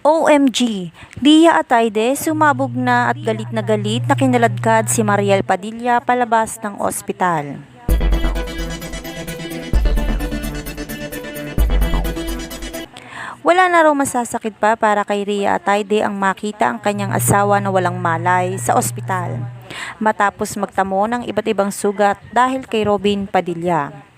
OMG, Lia Atayde sumabog na at galit na galit na kinaladkad si Mariel Padilla palabas ng ospital. Wala na raw masasakit pa para kay Ria Atayde ang makita ang kanyang asawa na walang malay sa ospital matapos magtamo ng iba't ibang sugat dahil kay Robin Padilla.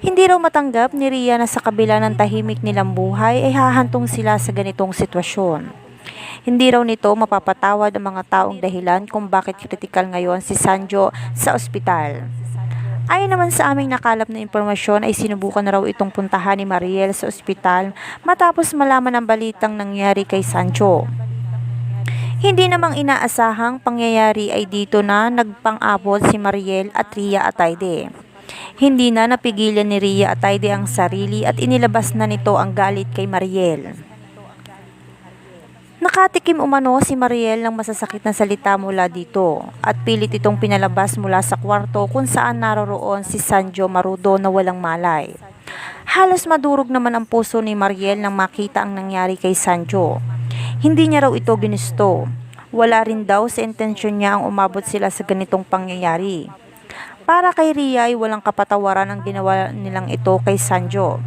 Hindi raw matanggap ni Ria na sa kabila ng tahimik nilang buhay ay hahantong sila sa ganitong sitwasyon. Hindi raw nito mapapatawad ang mga taong dahilan kung bakit kritikal ngayon si Sanjo sa ospital. Ayon naman sa aming nakalap na impormasyon ay sinubukan raw itong puntahan ni Mariel sa ospital matapos malaman ang balitang nangyari kay Sancho. Hindi namang inaasahang pangyayari ay dito na nagpang-abot si Mariel at Ria Atayde. Hindi na napigilan ni Ria Atayde ang sarili at inilabas na nito ang galit kay Mariel. Nakatikim umano si Mariel ng masasakit na salita mula dito at pilit itong pinalabas mula sa kwarto kung saan naroroon si Sanjo Marudo na walang malay. Halos madurog naman ang puso ni Mariel nang makita ang nangyari kay Sanjo. Hindi niya raw ito ginusto. Wala rin daw sa intensyon niya ang umabot sila sa ganitong pangyayari. Para kay Ria ay walang kapatawaran ang ginawa nilang ito kay Sanjo.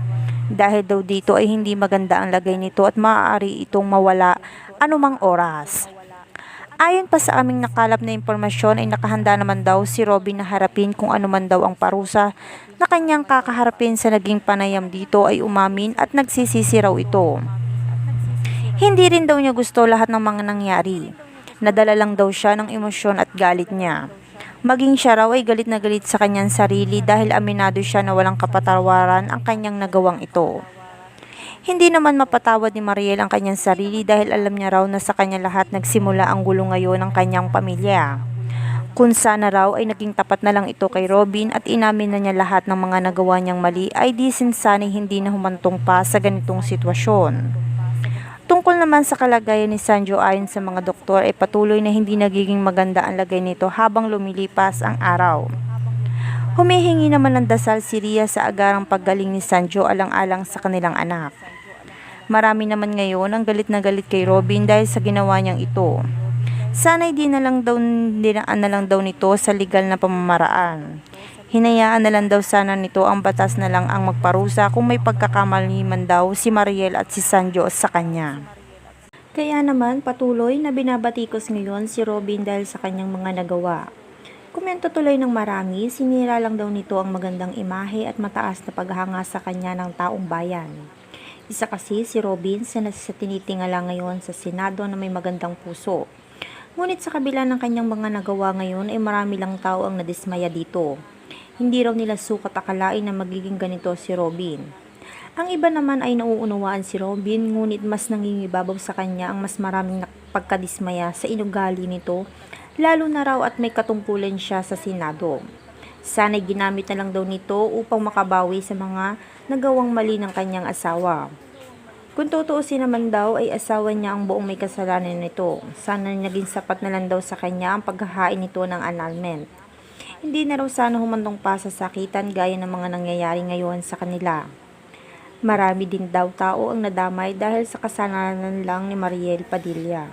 Dahil daw dito ay hindi maganda ang lagay nito at maaari itong mawala anumang oras. Ayon pa sa aming nakalap na impormasyon ay nakahanda naman daw si Robin na harapin kung ano man daw ang parusa na kanyang kakaharapin sa naging panayam dito ay umamin at nagsisisi raw ito. Hindi rin daw niya gusto lahat ng mga nangyari. Nadala lang daw siya ng emosyon at galit niya. Maging siya raw ay galit na galit sa kanyang sarili dahil aminado siya na walang kapatawaran ang kanyang nagawang ito. Hindi naman mapatawad ni Mariel ang kanyang sarili dahil alam niya raw na sa kanya lahat nagsimula ang gulo ngayon ng kanyang pamilya. Kung sana raw ay naging tapat na lang ito kay Robin at inamin na niya lahat ng mga nagawa niyang mali ay di sinsanay hindi na humantong pa sa ganitong sitwasyon. Tungkol naman sa kalagayan ni Sanjo ayon sa mga doktor ay patuloy na hindi nagiging maganda ang lagay nito habang lumilipas ang araw. Humihingi naman ng dasal si Ria sa agarang paggaling ni Sanjo alang-alang sa kanilang anak. Marami naman ngayon ang galit na galit kay Robin dahil sa ginawa niyang ito. Sana'y di na lang daw dinaan na lang daw nito sa legal na pamamaraan. Hinayaan na lang daw sana nito ang batas na lang ang magparusa kung may pagkakamali man daw si Mariel at si Sanjo sa kanya. Kaya naman patuloy na binabatikos ngayon si Robin dahil sa kanyang mga nagawa. Komento tuloy ng marami, sinira lang daw nito ang magandang imahe at mataas na paghanga sa kanya ng taong bayan. Isa kasi si Robin sa nasa tinitingala ngayon sa Senado na may magandang puso. Ngunit sa kabila ng kanyang mga nagawa ngayon ay marami lang tao ang nadismaya dito. Hindi raw nila sukat akalain na magiging ganito si Robin. Ang iba naman ay nauunawaan si Robin ngunit mas nangingibabaw sa kanya ang mas maraming pagkadismaya sa inugali nito lalo na raw at may katungkulan siya sa Senado. Sana'y ginamit na lang daw nito upang makabawi sa mga nagawang mali ng kanyang asawa. Kung tutuusin naman daw ay asawa niya ang buong may kasalanan nito. Sana naging sapat na lang daw sa kanya ang paghahain nito ng annulment. Hindi na raw sana humantong pa sa sakitan gaya ng mga nangyayari ngayon sa kanila. Marami din daw tao ang nadamay dahil sa kasalanan lang ni Mariel Padilla.